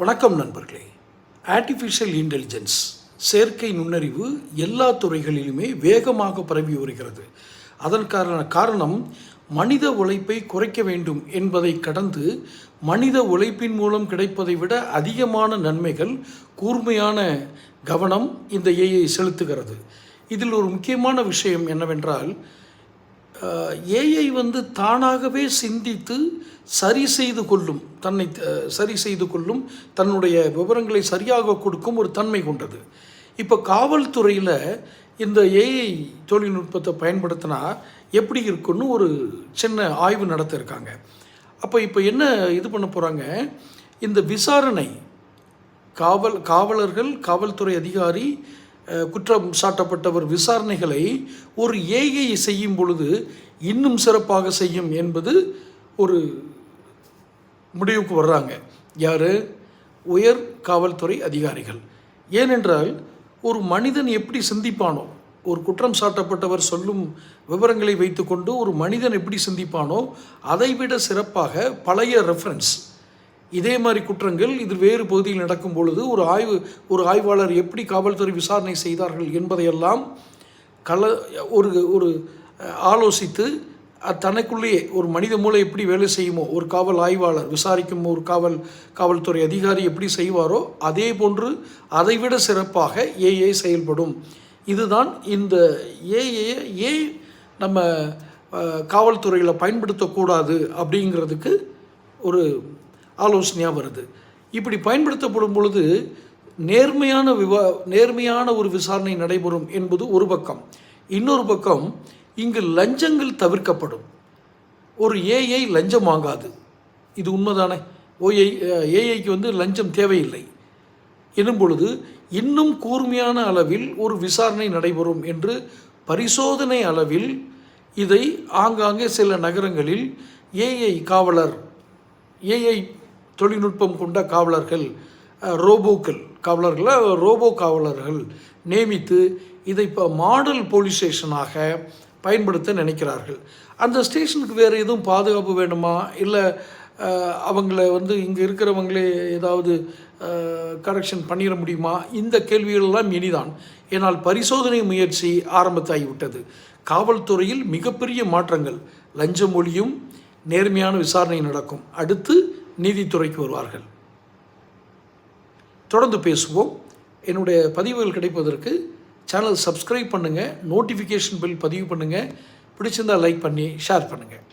வணக்கம் நண்பர்களே. Artificial intelligence செயற்கை நுண்ணறிவு எல்லா துறைகளிலுமே வேகமாக பரவி வருகிறது. அதன் காரண காரணம் மனித உழைப்பை குறைக்க வேண்டும் என்பதை கடந்து மனித உழைப்பின் மூலம் கிடைப்பதை விட அதிகமான நன்மைகள் கூர்மையான கவனம் இந்த ஏஐ செலுத்துகிறது. இதில் ஒரு முக்கியமான விஷயம் என்னவென்றால் ஏஐ வந்து தானாகவே சிந்தித்து சரி செய்து கொள்ளும் தன்னை சரி செய்து கொள்ளும் தன்னுடைய விவரங்களை சரியாக கொடுக்கும் ஒரு தன்மை கொண்டது. இப்போ காவல்துறையில் இந்த ஏஐ தொழில்நுட்பத்தை பயன்படுத்தினா எப்படி இருக்குன்னு ஒரு சின்ன ஆய்வு நடத்தியிருக்காங்க அப்போ இப்போ என்ன இது பண்ண போகிறாங்க இந்த விசாரணை காவல் காவலர்கள் காவல்துறை அதிகாரி குற்றம் சாட்டப்பட்டவர் விசாரணைகளை ஒரு ஏஐ செய்யும் பொழுது இன்னும் சிறப்பாக செய்யும் என்பது ஒரு முடிவுக்கு வர்றாங்க. யார்? உயர் காவல்துறை அதிகாரிகள். ஏனென்றால் ஒரு மனிதன் எப்படி சிந்திப்பானோ ஒரு குற்றம் சாட்டப்பட்டவர் சொல்லும் விவரங்களை வைத்துக்கொண்டு ஒரு மனிதன் எப்படி சிந்திப்பானோ அதைவிட சிறப்பாக பழைய ரெஃபரன்ஸ் இதே மாதிரி குற்றங்கள் இது வேறு பகுதியில் நடக்கும் பொழுது ஒரு ஆய்வு ஒரு ஆய்வாளர் எப்படி காவல்துறை விசாரணை செய்தார்கள் என்பதையெல்லாம் கல ஒரு ஒரு ஆலோசித்து தனக்குள்ளேயே ஒரு மனித மூளை எப்படி வேலை செய்யுமோ ஒரு காவல் ஆய்வாளர் விசாரிக்கும் ஒரு காவல் காவல்துறை அதிகாரி எப்படி செய்வாரோ அதே போன்று அதைவிட சிறப்பாக ஏஏ செயல்படும். இதுதான் இந்த ஏஏ ஏ நம்ம காவல்துறையில் பயன்படுத்தக்கூடாது அப்படிங்கிறதுக்கு ஒரு ஆலோசனையாக வருது. இப்படி பயன்படுத்தப்படும் பொழுது நேர்மையான விவா நேர்மையான ஒரு விசாரணை நடைபெறும் என்பது ஒரு பக்கம். இன்னொரு பக்கம் இங்கு லஞ்சங்கள் தவிர்க்கப்படும். ஒரு ஏஐ லஞ்சம் வாங்காது இது உண்மைதானே? ஓஐ ஏஐக்கு வந்து லஞ்சம் தேவையில்லை. எனும் பொழுது இன்னும் கூர்மையான அளவில் ஒரு விசாரணை நடைபெறும் என்று பரிசோதனை அளவில் இதை ஆங்காங்கே சில நகரங்களில் ஏஐ காவலர் ஏஐ தொழில்நுட்பம் கொண்ட காவலர்கள் ரோபோக்கள் காவலர்களை ரோபோ காவலர்கள் நியமித்து இதை இப்போ மாடல் போலீஸ் ஸ்டேஷனாக பயன்படுத்த நினைக்கிறார்கள். அந்த ஸ்டேஷனுக்கு வேறு எதுவும் பாதுகாப்பு வேணுமா இல்லை அவங்கள வந்து இங்கே இருக்கிறவங்களே ஏதாவது கரெக்ஷன் பண்ணிட முடியுமா? இந்த கேள்விகளெல்லாம் இனிதான். ஏனால் பரிசோதனை முயற்சி ஆரம்பத்தாகிவிட்டது. காவல்துறையில் மிகப்பெரிய மாற்றங்கள். லஞ்சம் ஒழியும் நேர்மையான விசாரணை நடக்கும். அடுத்து நீதித்துறைக்கு வருவார்கள். தொடர்ந்து பேசுவோம். என்னுடைய பதிவுகள் கிடைப்பதற்கு சேனல் சப்ஸ்கிரைப் பண்ணுங்கள் நோட்டிஃபிகேஷன் பில் பதிவு பண்ணுங்கள் பிடிச்சிருந்தா லைக் பண்ணி ஷேர் பண்ணுங்கள்